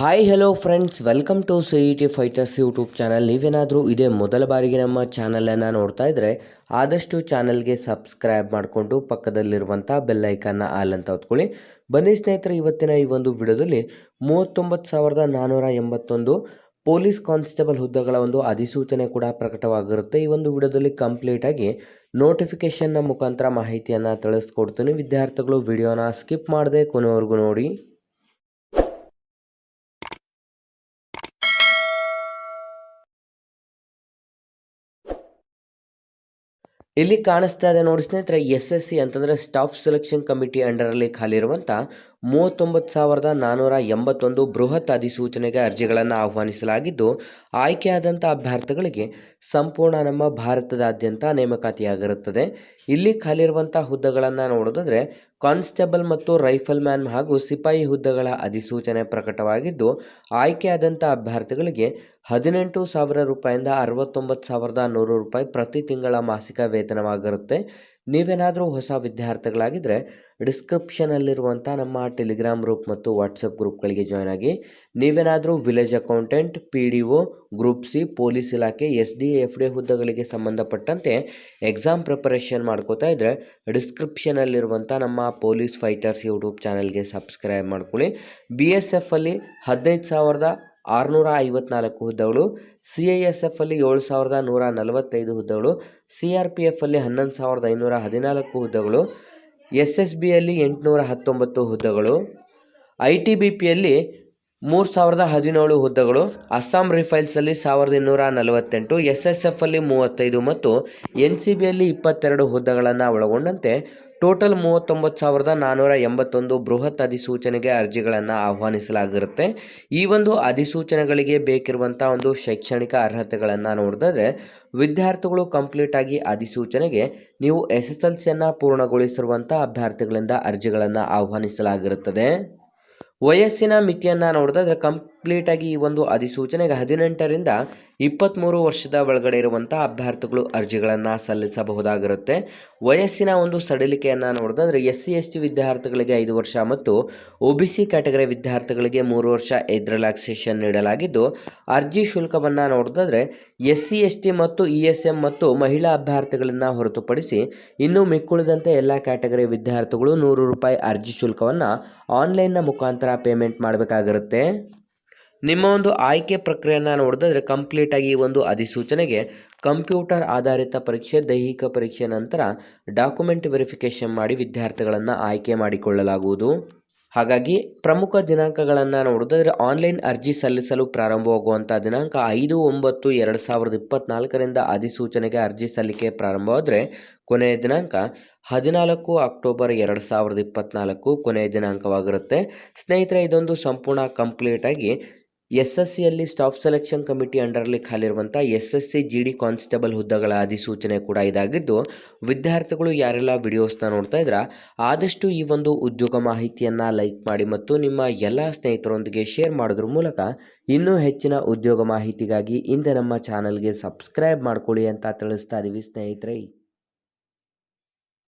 Hi hello friends welcome to C E T fighters YouTube channel ನೀವೇನಾದರೂ ಇದೇ ಮೊದಲ ಬಾರಿಗೆ ನಮ್ಮ ಚಾನಲನ್ನು ನೋಡ್ತಾ ಇದ್ದರೆ ಆದಷ್ಟು ಚಾನಲ್ಗೆ ಸಬ್ಸ್ಕ್ರೈಬ್ ಮಾಡಿಕೊಂಡು ಪಕ್ಕದಲ್ಲಿರುವಂಥ ಬೆಲ್ಲೈಕನ್ನ ಆಲ್ ಅಂತ ಹೊತ್ಕೊಳ್ಳಿ. ಬನ್ನಿ ಸ್ನೇಹಿತರೆ, ಇವತ್ತಿನ ಈ ಒಂದು ವಿಡಿಯೋದಲ್ಲಿ ಮೂವತ್ತೊಂಬತ್ತು ಸಾವಿರದ ನಾನ್ನೂರ ಎಂಬತ್ತೊಂದು ಪೊಲೀಸ್ ಕಾನ್ಸ್ಟೇಬಲ್ ಹುದ್ದೆಗಳ ಒಂದು ಅಧಿಸೂಚನೆ ಕೂಡ ಪ್ರಕಟವಾಗಿರುತ್ತೆ. ಈ ಒಂದು ವಿಡಿಯೋದಲ್ಲಿ ಕಂಪ್ಲೀಟಾಗಿ ನೋಟಿಫಿಕೇಷನ್ನ ಮುಖಾಂತರ ಮಾಹಿತಿಯನ್ನು ತಿಳಿಸ್ಕೊಡ್ತೀನಿ. ವಿದ್ಯಾರ್ಥಿಗಳು ವಿಡಿಯೋನ ಸ್ಕಿಪ್ ಮಾಡದೆ ಕೊನೆವರೆಗೂ ನೋಡಿ. ಇಲ್ಲಿ ಕಾಣಿಸ್ತಾ ಇದೆ ನೋಡಿ ಸ್ನೇಹಿತರೆ, ಎಸ್ ಎಸ್ ಸಿ ಅಂತಂದರೆ ಸ್ಟಾಫ್ ಸೆಲೆಕ್ಷನ್ ಕಮಿಟಿ ಅಂಡರಲ್ಲಿ ಖಾಲಿ ಇರುವಂಥ ಮೂವತ್ತೊಂಬತ್ತು ಸಾವಿರದ ನಾನ್ನೂರ ಎಂಬತ್ತೊಂದು ಬೃಹತ್ ಅಧಿಸೂಚನೆಗೆ ಅರ್ಜಿಗಳನ್ನು ಆಹ್ವಾನಿಸಲಾಗಿದ್ದು, ಆಯ್ಕೆಯಾದಂಥ ಅಭ್ಯರ್ಥಿಗಳಿಗೆ ಸಂಪೂರ್ಣ ನಮ್ಮ ಭಾರತದಾದ್ಯಂತ ನೇಮಕಾತಿಯಾಗಿರುತ್ತದೆ. ಇಲ್ಲಿ ಖಾಲಿರುವಂಥ ಹುದ್ದೆಗಳನ್ನು ನೋಡೋದಾದರೆ ಕಾನ್ಸ್ಟೇಬಲ್ ಮತ್ತು ರೈಫಲ್ ಮ್ಯಾನ್ ಹಾಗೂ ಸಿಪಾಯಿ ಹುದ್ದೆಗಳ ಅಧಿಸೂಚನೆ ಪ್ರಕಟವಾಗಿದ್ದು, ಆಯ್ಕೆಯಾದಂಥ ಅಭ್ಯರ್ಥಿಗಳಿಗೆ ಹದಿನೆಂಟು ಸಾವಿರ ರೂಪಾಯಿಂದ ಅರವತ್ತೊಂಬತ್ತು ಸಾವಿರದ ನೂರು ರೂಪಾಯಿ ಪ್ರತಿ ತಿಂಗಳ ಮಾಸಿಕ ವೇತನವಾಗಿರುತ್ತೆ. ನೀವೇನಾದರೂ ಹೊಸ ವಿದ್ಯಾರ್ಥಿಗಳಾಗಿದ್ದರೆ ಡಿಸ್ಕ್ರಿಪ್ಷನಲ್ಲಿರುವಂಥ ನಮ್ಮ ಟೆಲಿಗ್ರಾಮ್ ಗ್ರೂಪ್ ಮತ್ತು ವಾಟ್ಸಪ್ ಗ್ರೂಪ್ಗಳಿಗೆ ಜಾಯ್ನ್ ಆಗಿ ನೀವೇನಾದರೂ village accountant, P D O, group C, police ಇಲಾಖೆ, ಎಸ್ ಡಿ ಎಫ್ ಡಿ ಹುದ್ದೆಗಳಿಗೆ ಸಂಬಂಧಪಟ್ಟಂತೆ ಎಕ್ಸಾಮ್ ಪ್ರಿಪರೇಷನ್ ಮಾಡ್ಕೋತಾ ಇದ್ದರೆ ಡಿಸ್ಕ್ರಿಪ್ಷನಲ್ಲಿರುವಂಥ ನಮ್ಮ ಪೊಲೀಸ್ ಫೈಟರ್ಸ್ ಯೂಟ್ಯೂಬ್ ಚಾನಲ್ಗೆ ಸಬ್ಸ್ಕ್ರೈಬ್ ಮಾಡ್ಕೊಳ್ಳಿ. ಬಿ ಎಸ್ ಎಫಲ್ಲಿ ಹದಿನೈದು ಸಾವಿರದ ಆರುನೂರ ಐವತ್ನಾಲ್ಕು ಹುದ್ದೆಗಳು ಸಿ ಐ ಎಸ್ ಎಫಲ್ಲಿ ಏಳು ಸಾವಿರದ ನೂರ ನಲವತ್ತೈದು ಹುದ್ದೆಗಳು ಸಿ ಆರ್ ಪಿ ಅಲ್ಲಿ ಹನ್ನೊಂದು ಸಾವಿರದ ಐನೂರ ಹದಿನಾಲ್ಕು ಹುದ್ದೆಗಳು ಎಸ್ ಎಸ್ ಬಿಯಲ್ಲಿ ಎಂಟುನೂರ ಹತ್ತೊಂಬತ್ತು ಹುದ್ದೆಗಳು, ಐ ಟಿ ಬಿ ಪಿಯಲ್ಲಿ ಮೂರು ಸಾವಿರದ ಹದಿನೇಳು ಹುದ್ದೆಗಳು ಅಸ್ಸಾಂ ರಿಫೈಲ್ಸಲ್ಲಿ ಸಾವಿರದ ಇನ್ನೂರ ನಲವತ್ತೆಂಟು ಎಸ್ ಎಸ್ ಎಫಲ್ಲಿ ಮೂವತ್ತೈದು ಮತ್ತು ಎನ್ ಸಿ ಬಿಯಲ್ಲಿ ಇಪ್ಪತ್ತೆರಡು ಹುದ್ದೆಗಳನ್ನು ಒಳಗೊಂಡಂತೆ ಟೋಟಲ್ ಮೂವತ್ತೊಂಬತ್ತು ಸಾವಿರದ ನಾನ್ನೂರ ಎಂಬತ್ತೊಂದು ಬೃಹತ್ ಅಧಿಸೂಚನೆಗೆ ಅರ್ಜಿಗಳನ್ನು ಆಹ್ವಾನಿಸಲಾಗಿರುತ್ತೆ. ಈ ಒಂದು ಅಧಿಸೂಚನೆಗಳಿಗೆ ಬೇಕಿರುವಂಥ ಒಂದು ಶೈಕ್ಷಣಿಕ ಅರ್ಹತೆಗಳನ್ನು ನೋಡಿದರೆ ವಿದ್ಯಾರ್ಥಿಗಳು ಕಂಪ್ಲೀಟಾಗಿ ಅಧಿಸೂಚನೆಗೆ ನೀವು ಎಸ್ ಎಸ್ ಎಲ್ ಸಿಯನ್ನು ಪೂರ್ಣಗೊಳಿಸಿರುವಂಥ ಅಭ್ಯರ್ಥಿಗಳಿಂದ ಅರ್ಜಿಗಳನ್ನು ಆಹ್ವಾನಿಸಲಾಗಿರುತ್ತದೆ. ವಯಸ್ಸಿನ ಮಿತಿಯನ್ನು ನೋಡಿದ್ರೆ ಕಂಪ್ಲೀಟಾಗಿ ಈ ಒಂದು ಅಧಿಸೂಚನೆಗೆ ಹದಿನೆಂಟರಿಂದ ಇಪ್ಪತ್ತ್ಮೂರು ವರ್ಷದ ಒಳಗಡೆ ಇರುವಂಥ ಅಭ್ಯರ್ಥಿಗಳು ಅರ್ಜಿಗಳನ್ನು ಸಲ್ಲಿಸಬಹುದಾಗಿರುತ್ತೆ. ವಯಸ್ಸಿನ ಒಂದು ಸಡಿಲಿಕೆಯನ್ನು ನೋಡಿದ್ರೆ ಎಸ್ ಸಿ ಎಸ್ ಟಿ ವಿದ್ಯಾರ್ಥಿಗಳಿಗೆ ಐದು ವರ್ಷ ಮತ್ತು ಒ ಬಿ ಸಿ ಕ್ಯಾಟಗರಿ ವಿದ್ಯಾರ್ಥಿಗಳಿಗೆ ಮೂರು ವರ್ಷ ಏಜ್ ರಿಲ್ಯಾಕ್ಸೇಷನ್ ನೀಡಲಾಗಿದ್ದು, ಅರ್ಜಿ ಶುಲ್ಕವನ್ನು ನೋಡಿದ್ರೆ ಎಸ್ ಸಿ ಎಸ್ ಟಿ ಮತ್ತು ಇ ಎಸ್ ಎಂ ಮತ್ತು ಮಹಿಳಾ ಅಭ್ಯರ್ಥಿಗಳನ್ನು ಹೊರತುಪಡಿಸಿ ಇನ್ನೂ ಮಿಕ್ಕುಳಿದಂತೆ ಎಲ್ಲ ಕ್ಯಾಟಗರಿ ವಿದ್ಯಾರ್ಥಿಗಳು ನೂರು ರೂಪಾಯಿ ಅರ್ಜಿ ಶುಲ್ಕವನ್ನು ಆನ್ಲೈನ್ನ ಮುಖಾಂತರ ಪೇಮೆಂಟ್ ಮಾಡಬೇಕಾಗಿರುತ್ತೆ. ನಿಮ್ಮ ಒಂದು ಆಯ್ಕೆ ಪ್ರಕ್ರಿಯೆಯನ್ನು ನೋಡಿದ್ರೆ ಕಂಪ್ಲೀಟಾಗಿ ಈ ಒಂದು ಅಧಿಸೂಚನೆಗೆ ಕಂಪ್ಯೂಟರ್ ಆಧಾರಿತ ಪರೀಕ್ಷೆ, ದೈಹಿಕ ಪರೀಕ್ಷೆ ನಂತರ ಡಾಕ್ಯುಮೆಂಟ್ ವೆರಿಫಿಕೇಷನ್ ಮಾಡಿ ವಿದ್ಯಾರ್ಥಿಗಳನ್ನು ಆಯ್ಕೆ ಮಾಡಿಕೊಳ್ಳಲಾಗುವುದು. ಹಾಗಾಗಿ ಪ್ರಮುಖ ದಿನಾಂಕಗಳನ್ನು ನೋಡಿದ್ರೆ ಆನ್ಲೈನ್ ಅರ್ಜಿ ಸಲ್ಲಿಸಲು ಪ್ರಾರಂಭವಾಗುವಂಥ ದಿನಾಂಕ ಐದು, ಒಂಬತ್ತು, ಎರಡು ಸಾವಿರದ ಇಪ್ಪತ್ತ್ನಾಲ್ಕರಿಂದ ಅಧಿಸೂಚನೆಗೆ ಅರ್ಜಿ ಸಲ್ಲಿಕೆ ಪ್ರಾರಂಭವಾದರೆ ಕೊನೆಯ ದಿನಾಂಕ ಹದಿನಾಲ್ಕು ಅಕ್ಟೋಬರ್ ಎರಡು ಸಾವಿರದ ಇಪ್ಪತ್ತ್ನಾಲ್ಕು ಕೊನೆಯ ದಿನಾಂಕವಾಗಿರುತ್ತೆ. ಸ್ನೇಹಿತರೆ, ಇದೊಂದು ಸಂಪೂರ್ಣ ಕಂಪ್ಲೀಟಾಗಿ ಎಸ್ ಎಸ್ ಸಿಯಲ್ಲಿ ಸ್ಟಾಫ್ ಸೆಲೆಕ್ಷನ್ ಕಮಿಟಿ ಅಂಡರ್ಲಿ ಖಾಲಿರುವಂಥ S S C G D constable ಹುದ್ದೆಗಳ ಅಧಿಸೂಚನೆ ಕೂಡ ಇದಾಗಿದ್ದು, ವಿದ್ಯಾರ್ಥಿಗಳು ಯಾರೆಲ್ಲ ವಿಡಿಯೋಸ್ನ ನೋಡ್ತಾ ಇದ್ರ, ಆದಷ್ಟು ಈ ಒಂದು ಉದ್ಯೋಗ ಮಾಹಿತಿಯನ್ನು ಲೈಕ್ ಮಾಡಿ ಮತ್ತು ನಿಮ್ಮ ಎಲ್ಲ ಸ್ನೇಹಿತರೊಂದಿಗೆ ಶೇರ್ ಮಾಡೋದ್ರ ಮೂಲಕ ಇನ್ನೂ ಹೆಚ್ಚಿನ ಉದ್ಯೋಗ ಮಾಹಿತಿಗಾಗಿ ಇಂದ ನಮ್ಮ ಚಾನಲ್ಗೆ ಸಬ್ಸ್ಕ್ರೈಬ್ ಮಾಡ್ಕೊಳ್ಳಿ ಅಂತ ತಿಳಿಸ್ತಾ ಇದ್ದೀವಿ ಸ್ನೇಹಿತರೆ.